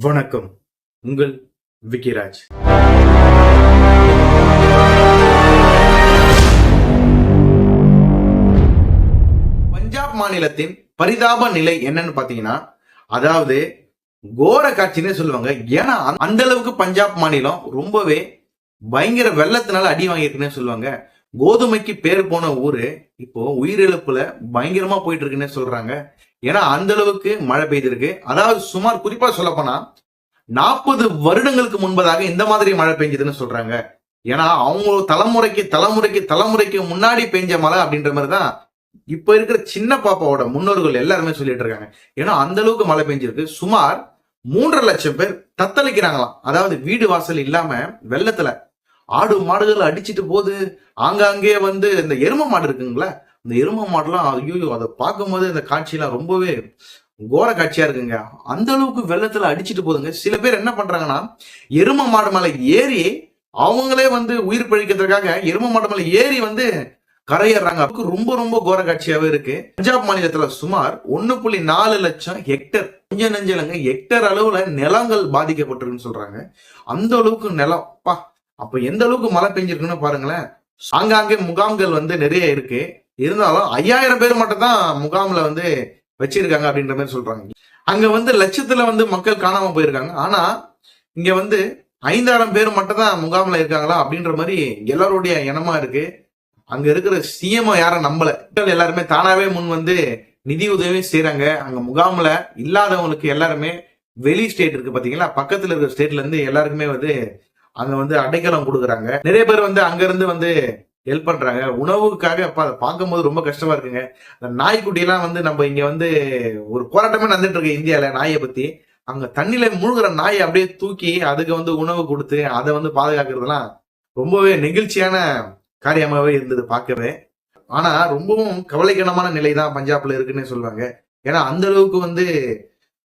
வணக்கம். உங்கள் விக்கிராஜ். பஞ்சாப் மாநிலத்தின் பரிதாப நிலை என்னன்னு பாத்தீங்கன்னா அதாவது கோர காட்சினே சொல்லுவாங்க. ஏன்னா அந்த- அளவுக்கு பஞ்சாப் மாநிலம் ரொம்பவே பயங்கர வெள்ளத்தினால அடி வாங்கியிருக்குன்னு சொல்லுவாங்க. கோதுமைக்கு பேர் போன ஊரு இப்போ உயிரிழப்புல பயங்கரமா போயிட்டு இருக்குன்னே சொல்றாங்க. ஏன்னா அந்த அளவுக்கு மழை பெய்திருக்கு. அதாவது சுமார் குறிப்பா சொல்ல போனா நாற்பது வருடங்களுக்கு முன்பதாக இந்த மாதிரி மழை பெஞ்சதுன்னு சொல்றாங்க. ஏன்னா அவங்க தலைமுறைக்கு தலைமுறைக்கு தலைமுறைக்கு முன்னாடி பெஞ்ச மழை அப்படின்ற மாதிரி தான் இப்ப இருக்கிற சின்ன பாப்பாவோட முன்னோர்கள் எல்லாருமே சொல்லிட்டு இருக்காங்க. ஏன்னா அந்த அளவுக்கு மழை பெஞ்சிருக்கு. சுமார் மூன்றரை லட்சம் பேர் தத்தளிக்கிறாங்களாம். அதாவது வீடு வாசல் இல்லாம வெள்ளத்துல. ஆடு மாடுகள் அடிச்சிட்டு போகுது. ஆங்காங்கே வந்து இந்த எரும மாடு இருக்குங்களா இந்த எரும மாடுலாம் ஐயோ அதை பார்க்கும்போது இந்த காட்சியெல்லாம் ரொம்பவே கோர காட்சியா இருக்குங்க. அந்த அளவுக்கு வெள்ளத்துல அடிச்சிட்டு போகுதுங்க சில பேர் என்ன பண்றாங்கன்னா எரும மாடு மேல ஏறி அவங்களே வந்து உயிர் பழிக்கிறதுக்காக எரும மாடு மேல ஏறி வந்து கரையேறாங்க. அதுக்கு ரொம்ப ரொம்ப கோர காட்சியாவே இருக்கு. பஞ்சாப் மாநிலத்துல சுமார் ஒன்னு புள்ளி நாலு லட்சம் ஹெக்டர் கொஞ்சம் நெஞ்சலங்க ஹெக்டர் அளவுல நிலங்கள் பாதிக்கப்பட்டிருக்குன்னு சொல்றாங்க. அந்த அளவுக்கு நிலம் பா அப்ப எந்த அளவுக்கு மழை பெஞ்சிருக்குன்னு பாருங்களேன். ஆங்காங்கே முகாம்கள் வந்து நிறைய இருக்கு. இருந்தாலும் ஐயாயிரம் பேர் மட்டும் தான் முகாம்ல வந்து வச்சிருக்காங்க அப்படின்ற மாதிரி சொல்றாங்க. அங்க வந்து லட்சத்துல வந்து மக்கள் காணாம போயிருக்காங்க. ஆனா இங்க வந்து ஐந்தாயிரம் பேர் மட்டும் தான் முகாம்ல இருக்காங்களா அப்படின்ற மாதிரி எல்லாருடைய எண்ணமா இருக்கு. அங்க இருக்கிற சிஎம் யாரும் நம்பல. மக்கள் எல்லாருமே தானாவே முன் வந்து நிதி உதவி செய்யறாங்க அங்க முகாம்ல இல்லாதவங்களுக்கு எல்லாருமே வெளி ஸ்டேட் இருக்கு பாத்தீங்களா? பக்கத்துல இருக்கிற ஸ்டேட்ல இருந்து எல்லாருக்குமே வந்து அங்க வந்து அடைக்கலம் கொடுக்குறாங்க. நிறைய பேர் வந்து அங்க இருந்து வந்து ஹெல்ப் பண்றாங்க. உணவுக்காக அப்ப அதை பார்க்கும்போது ரொம்ப கஷ்டமா இருக்குங்க. அந்த நாய்க்குட்டி எல்லாம் வந்து நம்ம இங்க வந்து ஒரு போராட்டமே நடந்துட்டு இருக்கு இந்தியால நாயை பத்தி. அங்க தண்ணியில மூழ்கிற நாயை அப்படியே தூக்கி அதுக்கு வந்து உணவு கொடுத்து அதை வந்து பாதுகாக்கிறதுலாம் ரொம்பவே நெகிழ்ச்சியான காரியமாவே இருந்தது பார்க்கவே. ஆனா ரொம்பவும் கவலைக்கிடமான நிலை தான் பஞ்சாப்ல இருக்குன்னு சொல்லுவாங்க. ஏன்னா அந்த அளவுக்கு வந்து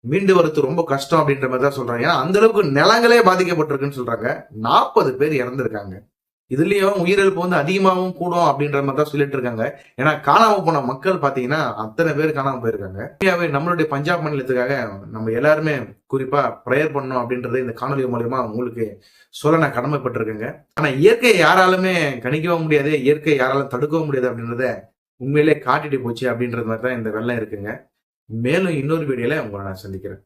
மீண்டு வரது ரொம்ப கஷ்டம் அப்படின்ற மாதிரி தான் சொல்றாங்க. ஏன்னா அந்த அளவுக்கு நிலங்களே பாதிக்கப்பட்டிருக்குன்னு சொல்றாங்க. நாற்பது பேர் இறந்திருக்காங்க. இதுலயும் உயிரிழப்பு வந்து அதிகமாகவும் கூடும் அப்படின்ற மாதிரி தான் சொல்லிட்டு இருக்காங்க. ஏன்னா காணாம போன மக்கள் பாத்தீங்கன்னா அத்தனை பேர் காணாம போயிருக்காங்க. இந்தியாவே நம்மளுடைய பஞ்சாப் மாநிலத்துக்காக நம்ம எல்லாருமே குறிப்பா ப்ரேயர் பண்ணணும் அப்படின்றத இந்த காணொலி மூலயமா உங்களுக்கு சொல்ல நான் கடமைப்பட்டிருக்கேங்க. ஆனா இயற்கையை யாராலுமே கணிக்கவும் முடியாது இயற்கை யாராலும் தடுக்கவும் முடியாது அப்படின்றத உண்மையிலே காட்டிட்டு போச்சு அப்படின்றது மாதிரி தான் இந்த வெள்ளம் இருக்குங்க. மேலும் இன்னொரு வீடியோல உங்களை நான் சந்திக்கிறேன்.